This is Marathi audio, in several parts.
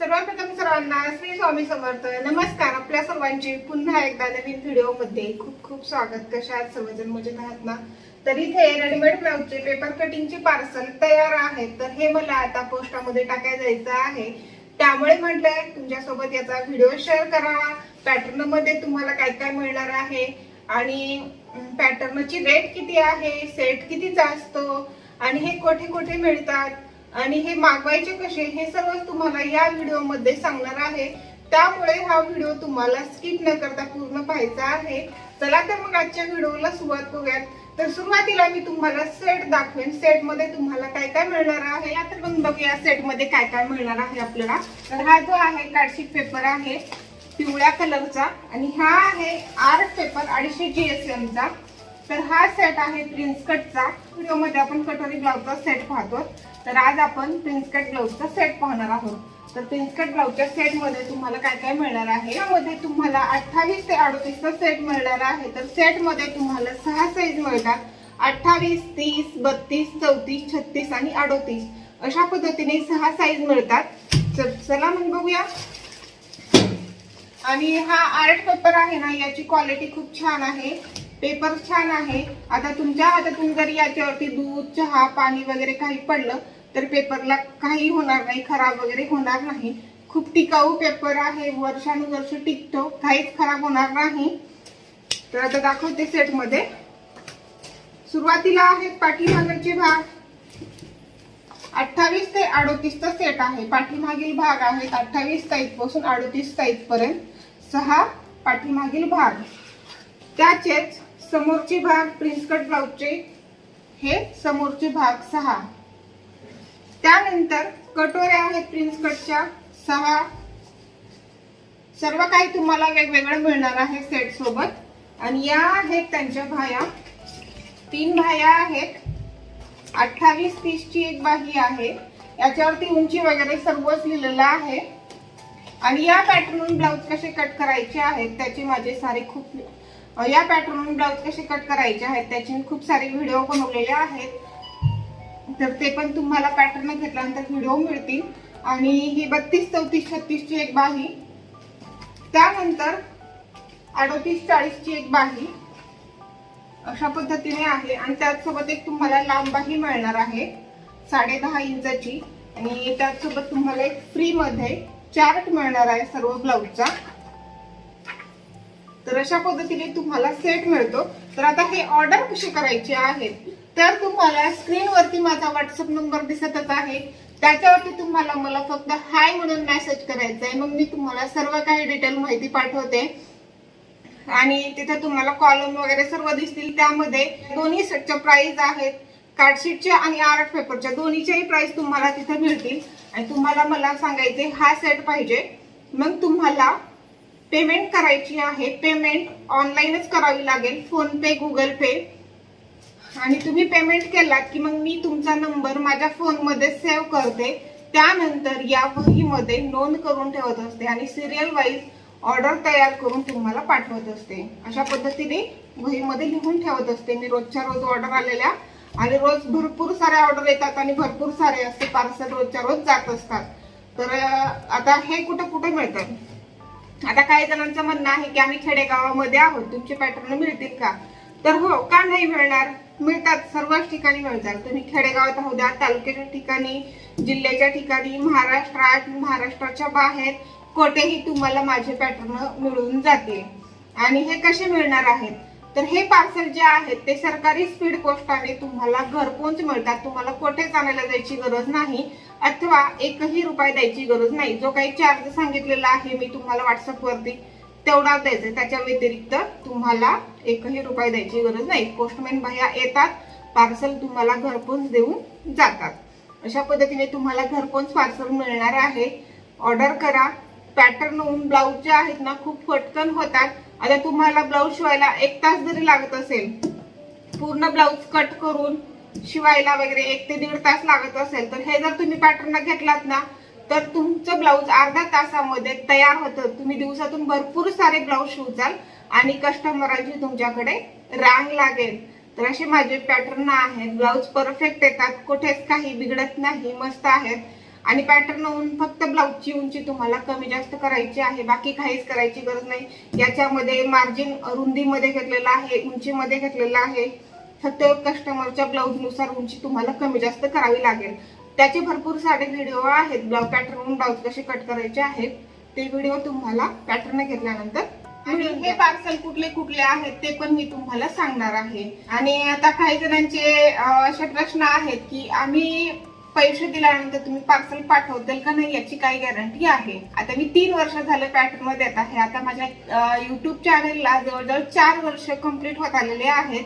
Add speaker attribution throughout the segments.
Speaker 1: सर्वप्रथम सर्वांना श्री स्वामी समर्थ नमस्कार. आपल्या सर्वांचे पुन्हा एकदा नवीन व्हिडिओमध्ये खूप खूप स्वागत. कशा आहात सर्वजण? मजेत आहात ना? तर इथे रेडीमेड ब्लाउजचे पेपर कटिंगचे पार्सल तयार आहेत. तर हे मला आता पोस्टामध्ये टाकायला जायचं आहे. त्यामुळे म्हटलंय तुमच्यासोबत याचा व्हिडिओ शेअर करावा. पॅटर्नमध्ये तुम्हाला काय काय मिळणार आहे? आणि पॅटर्नची रेट किती आहे? सेट कितीचा असतो? आणि हे कोठे कोठे मिळतात? आणि हे मागवायचे कसे? हे सर्व तुम्हाला या व्हिडिओमध्ये सांगणार आहे. त्यामुळे हा व्हिडिओ तुम्हाला स्किप न करता पूर्ण पाहायचा आहे. चला तर मग आजच्या व्हिडिओला सुरुवात करूयात. तर सुरुवातीला मी तुम्हाला सेट दाखवेन. सेटमध्ये तुम्हाला काय काय मिळणार आहे? या तर मग बघूया सेटमध्ये काय काय मिळणार आहे आपल्याला. तर हा जो आहे कार्डशीट पेपर आहे पिवळ्या कलरचा आणि हा आहे आर्ट पेपर अडीचशे जीएसएम चा. तर हा सेट आहे प्रिन्स कटचा आपण कटोरी ब्लाउजचा सेट पाहतो. तर आज आपण प्रिन्स कट ब्लाउजचा सेट पाहणार आहोत. तर प्रिन्स कट ब्लाउजच्या सेटमध्ये तुम्हाला काय काय मिळणार आहे? यामध्ये तुम्हाला अठ्ठावीस ते अडतीसचा सेट मिळणार आहे. तर सेटमध्ये तुम्हाला सहा साईज मिळतात. अठ्ठावीस तीस बत्तीस चौतीस छत्तीस आणि अडोतीस. अशा पद्धतीने सहा साईज मिळतात. चला मग बघूया. आणि हा आर्ट पेपर आहे ना याची क्वालिटी खूप छान आहे. पेपर छान आहे. आता तुमच्या हातातून जर याच्यावरती दूध चहा पाणी वगैरे काही पडलं तर पेपरला काही होणार नाही खराब वगैरे होणार नाही. खूप टिकाऊ पेपर आहे वर्षानुवर्ष टिकतो काहीच खराब होणार नाही. तर आता दाखवते सेटमध्ये. सुरुवातीला आहेत पाठीमागचे भाग. अठ्ठावीस ते अडोतीसचा सेट आहे. पाठीमागील भाग आहेत अठ्ठावीस साईजपासून अडोतीस साईज पर्यंत सहा पाठीमागील भाग. त्याचेच समोरचे भाग प्रिन्स कट ब्लाउजचे हे समोरचे भाग सहा. त्यानंतर कटोऱ्या आहेत प्रिन्स कटच्या सहा. सर्व काही तुम्हाला वेगवेगळं मिळणार आहे सेट सोबत. आणि या आहेत त्यांच्या भाया. तीन भाया आहेत. अठ्ठावीस तीस ची एक बाही आहे. याच्यावरती उंची वगैरे सर्वच लिहिलेलं आहे. आणि या पॅटर्न ब्लाऊज कसे कट करायचे आहेत त्याचे माझे सारे खूप या पॅटर्न ब्लाउज कसे कट करायचे आहेत त्याचे खूप सारे व्हिडिओ बनवलेले आहेत. तर ते पण तुम्हाला पॅटर्न घेतल्यानंतर व्हिडिओ मिळतील. आणि ही बत्तीस चौतीस छत्तीसची एक बाही. त्यानंतर अडोतीस चाळीसची एक बाही अशा पद्धतीने आहे. आणि त्याचसोबत एक तुम्हाला लांबाही मिळणार आहे साडे दहा इंचाची. आणि त्याचसोबत तुम्हाला एक फ्रीमध्ये चार्ट मिळणार आहे सर्व ब्लाऊजचा तर अशा पद्धतीने तुम्हाला सेट मिळतो. तर आता हे ऑर्डर कशी करायचे आहेत? तर तुम्हाला स्क्रीनवरती माझा व्हॉट्सअप नंबर दिसतच आहे. त्याच्यावरती तुम्हाला मला फक्त हाय म्हणून मेसेज करायचा आहे मग मी तुम्हाला सर्व काही डिटेल माहिती पाठवते. आणि तिथे तुम्हाला कॉलम वगैरे सर्व दिसतील. त्यामध्ये दोन्ही सेटच्या प्राइस आहेत. कार्डशीटच्या आणि आर्ट पेपरच्या दोन्हीच्याही प्राइस तुम्हाला तिथे मिळतील. आणि तुम्हाला मला सांगायचे हा सेट पाहिजे. मग तुम्हाला पेमेंट करायची आहे. पेमेंट ऑनलाईनच करावी लागेल. PhonePe Google pay. आणि तुम्ही पेमेंट केलात की मग मी तुमचा नंबर माझ्या फोनमध्ये सेव्ह करते. त्यानंतर या वहीमध्ये नोंद करून ठेवत असते आणि सिरियल वाईज ऑर्डर तयार करून तुम्हाला पाठवत असते. अशा पद्धतीने वहीमध्ये लिहून ठेवत असते. मी रोजच्या रोज ऑर्डर आलेल्या आणि रोज भरपूर साऱ्या ऑर्डर येतात आणि भरपूर सारे असते पार्सल रोजच्या रोज जात असतात. तर आता हे कुठं कुठं मिळतात आता काही जणांचं म्हणणं आहे की आम्ही खेडेगावामध्ये आहोत तुमचे पॅटर्न मिळतील का? तर हो का नाही मिळणार? मिळतात सर्वच ठिकाणी मिळतात. तुम्ही खेडेगावात आहोत द्या तालुक्याच्या ठिकाणी जिल्ह्याच्या ठिकाणी महाराष्ट्रात महाराष्ट्राच्या बाहेर कोठेही तुम्हाला माझे पॅटर्न मिळून जातील. आणि हे कसे मिळणार आहेत? तर हे पार्सल जे आहेत ते सरकारी स्पीड पोस्टाने तुम्हाला घरपोच मिळतात. तुम्हाला कोठेच आणायला जायची गरज नाही अथवा एकही रुपये द्यायची गरज नाही. जो काही चार्ज सांगितलेला आहे मी तुम्हाला व्हॉट्सअपवरती तेवढाच द्यायचा त्याच्या व्यतिरिक्त तुम्हाला एकही रुपये द्यायची गरज नाही. पोस्टमॅन भैया येतात पार्सल तुम्हाला घरपोच देऊन जातात. अशा पद्धतीने तुम्हाला घरपोच पार्सल मिळणार आहे. ऑर्डर करा. पॅटर्न ब्लाऊज जे आहेत ना खूप फटकन होतात. आता तुम्हाला ब्लाऊज शिवायला एक तास जरी लागत असेल पूर्ण ब्लाऊज कट करून शिवायला वगैरे एक ते दीड तास लागत असेल तर हे जर तुम्ही पॅटर्न घेतलात ना तर तुमचं ब्लाऊज अर्धा तासामध्ये तयार होतं. तुम्ही दिवसातून भरपूर सारे ब्लाऊज शिवचाल आणि कस्टमरांची तुमच्याकडे रांग लागेल. तर असे माझे पॅटर्न आहेत. ब्लाऊज परफेक्ट येतात. कुठेच काही बिघडत नाही. मस्त आहेत. आणि पॅटर्न होऊन फक्त ब्लाऊजची उंची तुम्हाला कमी जास्त करायची आहे. बाकी काहीच करायची गरज नाही. याच्यामध्ये मार्जिन रुंदीमध्ये घेतलेलं आहे उंचीमध्ये घेतलेलं आहे. फक्त कस्टमरच्या ब्लाऊजनुसार उंची तुम्हाला कमी जास्त करावी लागेल. त्याचे भरपूर सारे व्हिडिओ आहेत. ब्लाऊज पॅटर्न ब्लाऊज कसे कट करायचे आहेत ते व्हिडिओ तुम्हाला पॅटर्न घेतल्यानंतर आणि हे पार्सल कुठले कुठले आहेत ते पण मी तुम्हाला सांगणार आहे. आणि आता काही जणांचे अं, असे प्रश्न आहेत की आम्ही पैसे दिल्यानंतर तुम्ही पार्सल पाठवताल का नाही याची काही गॅरंटी आहे. आता मी तीन वर्ष झालं पॅटर्नमध्ये देत आहे. आता माझ्या युट्यूब चॅनलला जवळजवळ चार वर्ष कंप्लीट होत आलेले आहेत.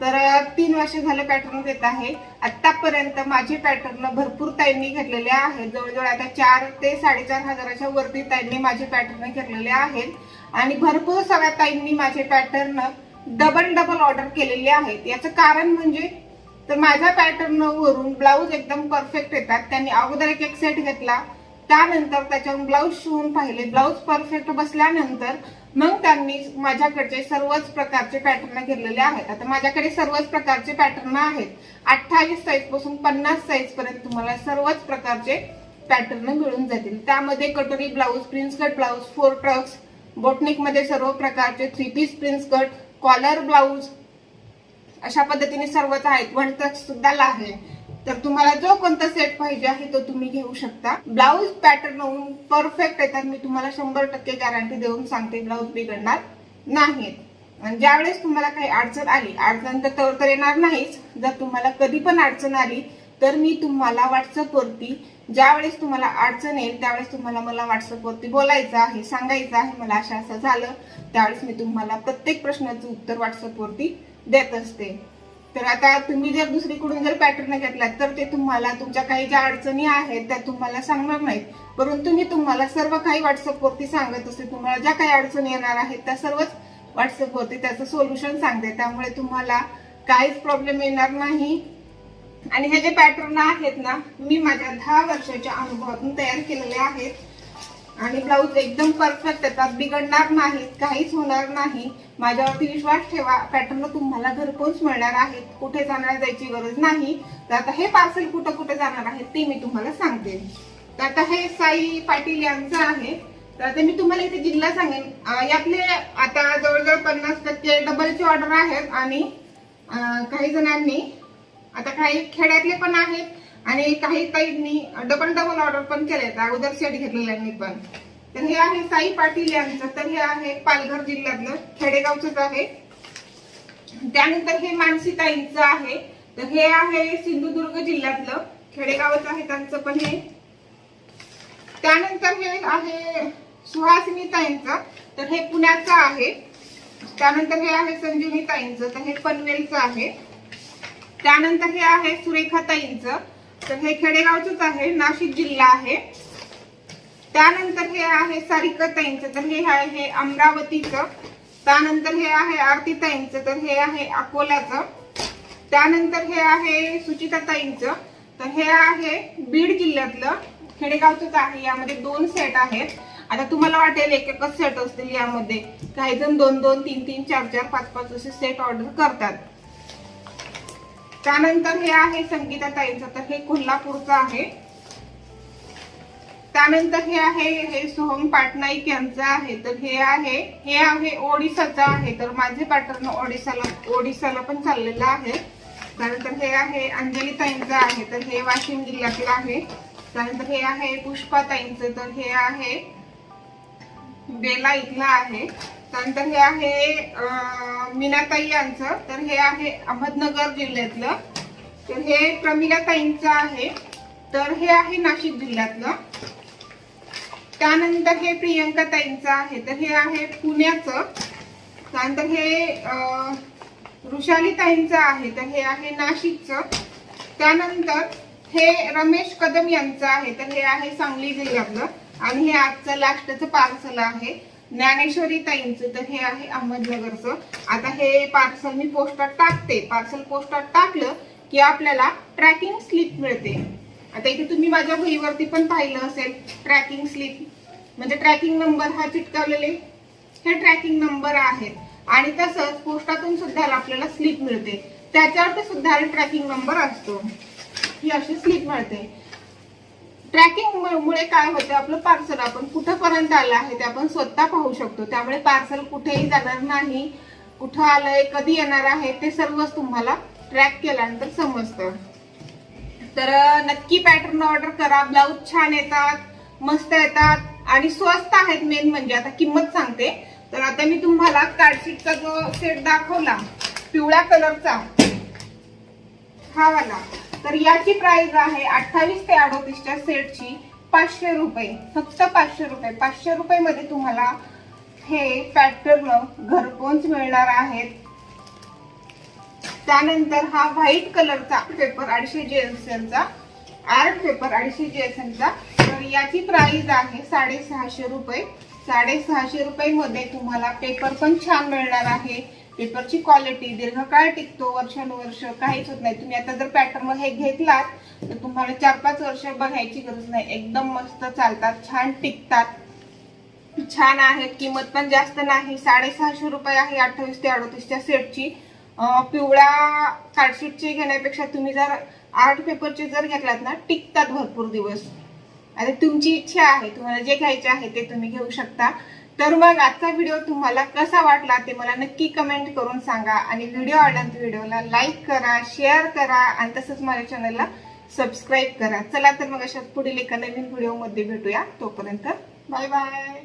Speaker 1: तर तीन वर्ष झालं पॅटर्न देत आहे. आतापर्यंत माझे पॅटर्न भरपूर ताईंनी घेतलेले आहेत. जवळजवळ आता चार ते साडेचार हजाराच्या वरती ताईंनी माझे पॅटर्न घेतलेले आहेत. आणि भरपूर सगळ्या ताईंनी माझे पॅटर्न डबल डबल ऑर्डर केलेले आहेत. याचं कारण म्हणजे तर माझ्या पॅटर्न वरून ब्लाऊज एकदम परफेक्ट येतात. त्यांनी अगोदर एक एक सेट घेतला. त्यानंतर त्याच्यावर ब्लाऊज शिवून पाहिले. ब्लाऊज परफेक्ट बसल्यानंतर मग त्यांनी माझ्याकडचे सर्वच प्रकारचे पॅटर्न घेतलेले आहेत. आता माझ्याकडे सर्वच प्रकारचे पॅटर्न आहेत. अठ्ठावीस साईजपासून पन्नास साईज पर्यंत तुम्हाला सर्वच प्रकारचे पॅटर्न मिळून जातील. त्यामध्ये कटोरी blouse prince cut blouse four trucks बोटनिकमध्ये सर्व प्रकारचे three piece prince cut collar blouse अशा पद्धतीने सर्वच आहेत. वन टच सुद्धा आहे तर तुम्हाला जो कोणता सेट पाहिजे आहे तो तुम्ही घेऊ शकता. ब्लाऊज पॅटर्न होऊन परफेक्ट येतात मी तुम्हाला शंभर टक्के गॅरंटी देऊन सांगते ब्लाऊज बिघडणार नाहीत. आणि ज्यावेळेस तुम्हाला काही अडचण आली अडचण तर तर तर येणार नाहीच. जर तुम्हाला कधी पण अडचण आली तर मी तुम्हाला व्हॉट्सअपवरती ज्यावेळेस तुम्हाला अडचण येईल त्यावेळेस तुम्हाला मला व्हॉट्सअपवरती बोलायचं आहे सांगायचं आहे. मला असं असं झालं त्यावेळेस मी तुम्हाला प्रत्येक प्रश्नाचं उत्तर व्हॉट्सअपवरती देत असते. तर आता तुम्ही जर दुसरीकडून जर पॅटर्न घेतलात तर ते तुम्हाला तुमच्या काही ज्या अडचणी आहेत त्या तुम्हाला सांगणार नाहीत. परंतु मी तुम्हाला सर्व काही व्हॉट्सअपवरती सांगत असते. तुम्हाला ज्या काही अडचणी येणार आहेत त्या सर्वच व्हॉट्सअपवरती त्याचं सोल्युशन सांगते. त्यामुळे तुम्हाला काहीच प्रॉब्लेम येणार नाही. आणि हे जे पॅटर्न आहेत ना मी माझ्या दहा वर्षाच्या अनुभवातून तयार केलेले आहेत. आणि ब्लाऊज एकदम परफेक्ट येतात. बिघडणार नाहीत काहीच होणार नाही. माझ्यावरती विश्वास ठेवा. पॅटर्न तुम्हाला घरपोच मिळणार आहेत. कुठे जाणार जायची गरज नाही. तर आता हे पार्सल कुठं कुठे जाणार आहे ते मी तुम्हाला सांगते. तर आता हे साई पाटील यांचं आहे. तर आता मी तुम्हाला इथे जिल्हा सांगेन. यातले आता जवळजवळ पन्नास टक्के डबलचे ऑर्डर आहेत आणि काही जणांनी आता काही खेड्यातले पण आहेत. आणि काही ताईंनी डबल डबल ऑर्डर पण केलेत. अगोदर सेट घेतलेल्यांनी पण. तर हे आहे साई पाटील यांचं तर हे आहे पालघर जिल्ह्यातलं खेडेगावचंच आहे. त्यानंतर हे मानसी ताईंचं आहे. तर हे आहे सिंधुदुर्ग जिल्ह्यातलं खेडेगावच आहे त्यांचं पण हे. त्यानंतर हे आहे सुहासिनी ताईंचं तर हे पुण्याचं आहे. त्यानंतर हे आहे संजीवनी ताईंचं तर हे पनवेलचं आहे. त्यानंतर हे आहे सुरेखा ताईंचं तर हे खेडेगावचंच आहे नाशिक जिल्हा आहे. त्यानंतर हे आहे सारिकाताईंचं तर हे आहे हे अमरावतीचं. त्यानंतर हे आहे आरतीताईंचं तर हे आहे अकोल्याचं. त्यानंतर हे आहे सुचिताताईंचं. तर हे आहे बीड जिल्ह्यातलं. खेडेगावचंच आहे यामध्ये दोन सेट आहेत. आता तुम्हाला वाटेल एक एकच सेट असतील यामध्ये. काही जण दोन दोन तीन तीन चार चार पाच पाच असे सेट ऑर्डर करतात. त्यानंतर हे आहे संगीता ताईंचं तर हे कोल्हापूरचं आहे. त्यानंतर हे आहे हे सोहम पाटनाईक यांचं आहे. तर हे आहे हे आहे ओडिसाचं आहे. तर माझे पॅटर्न ओडिसाला ओडिसाला पण चाललेलं आहे. त्यानंतर हे आहे अंजली ताईंचं आहे. तर हे वाशिम जिल्ह्यातलं आहे. त्यानंतर हे आहे पुष्पा ताईंचं. तर हे आहे बेला इथलं आहे. त्यानंतर हे आहे मीनाताई यांचं. तर हे आहे अहमदनगर जिल्ह्यातलं. तर हे प्रमिलाताईंचं आहे. तर हे आहे नाशिक जिल्ह्यातलं. त्यानंतर हे प्रियंका ताईंचं आहे. तर हे आहे पुण्याचं. त्यानंतर हे अं, ताईंचं आहे. तर हे आहे नाशिकचं. त्यानंतर हे रमेश कदम यांचं आहे. तर हे आहे सांगली जिल्ह्यातलं. आणि हे आजचं लास्टचं पार्सल आहे. ज्ञानेश्वरी ताईंचं तर हे आहे अहमदनगरचं. आता हे पार्सल मी पोस्टात टाकते. पार्सल पोस्टात टाकलं की आपल्याला ट्रॅकिंग स्लिप मिळते. आता इथे तुम्ही माझ्या वहीवरती पण पाहिलं असेल ट्रॅकिंग स्लिप म्हणजे ट्रॅकिंग नंबर हा चिटकावलेले हे ट्रॅकिंग नंबर आहेत. आणि तसंच पोस्टातून सुद्धा आपल्याला स्लिप मिळते. त्याच्यावरती सुद्धा ट्रॅकिंग नंबर असतो. ही अशी स्लिप मिळते. ट्रॅकिंग मुळे काय होतं आपलं पार्सल आपण कुठंपर्यंत आलं आहे ते आपण स्वतः पाहू शकतो. त्यामुळे पार्सल कुठेही जाणार नाही कुठं आलंय कधी येणार आहे ते सर्वच तुम्हाला ट्रॅक केल्यानंतर समजतं. तर नक्की पॅटर्न ऑर्डर करा. ब्लाऊज छान येतात मस्त येतात आणि स्वस्त आहेत मेन म्हणजे. आता किंमत सांगते. तर आता मी तुम्हाला कार्डशीटचा जो सेट दाखवला पिवळ्या कलरचा हा वाला. तर याची प्राइस आहे अठ्ठावीस ते अडोतीसच्या सेटची पाचशे रुपये. फक्त पाचशे रुपये. पाचशे रुपयेमध्ये तुम्हाला हे पॅटर्न घरपोच मिळणार आहेत. त्यानंतर हा व्हाईट कलरचा पेपर अडीचशे जीएसएमचा आर्ट पेपर अडीचशे जीएसएमचा तर याची प्राइस आहे साडेसहाशे रुपये. साडेसहाशे रुपयेमध्ये तुम्हाला पेपर पण छान मिळणार आहे. पेपरची क्वालिटी दीर्घकाळ टिकतो वर्षानुवर्ष काहीच होत नाही. तुम्ही आता जर पॅटर्न हे घेतलात तर तुम्हाला चार पाच वर्ष बघायची गरज नाही. एकदम मस्त चालतात छान टिकतात. छान आहेत किंमत पण जास्त नाही. साडेसहाशे रुपये आहे अठ्ठावीस ते अडतीसच्या सेटची पिवळा पिवळ्या घेण्यापेक्षा तुम्ही जर आर्ट पेपरचे जर घेतलात ना टिकतात भरपूर दिवस. आणि तुमची इच्छा आहे तुम्हाला जे घ्यायचे आहे ते तुम्ही घेऊ शकता. तर मग आजचा व्हिडिओ तुम्हाला कसा वाटला ते मला नक्की कमेंट करून सांगा. आणि व्हिडिओ आवडला व्हिडिओला लाईक करा शेअर करा आणि तसंच माझ्या चॅनलला सबस्क्राईब करा. चला तर मग अशाच पुढील एका नवीन व्हिडिओमध्ये भेटूया. तोपर्यंत बाय बाय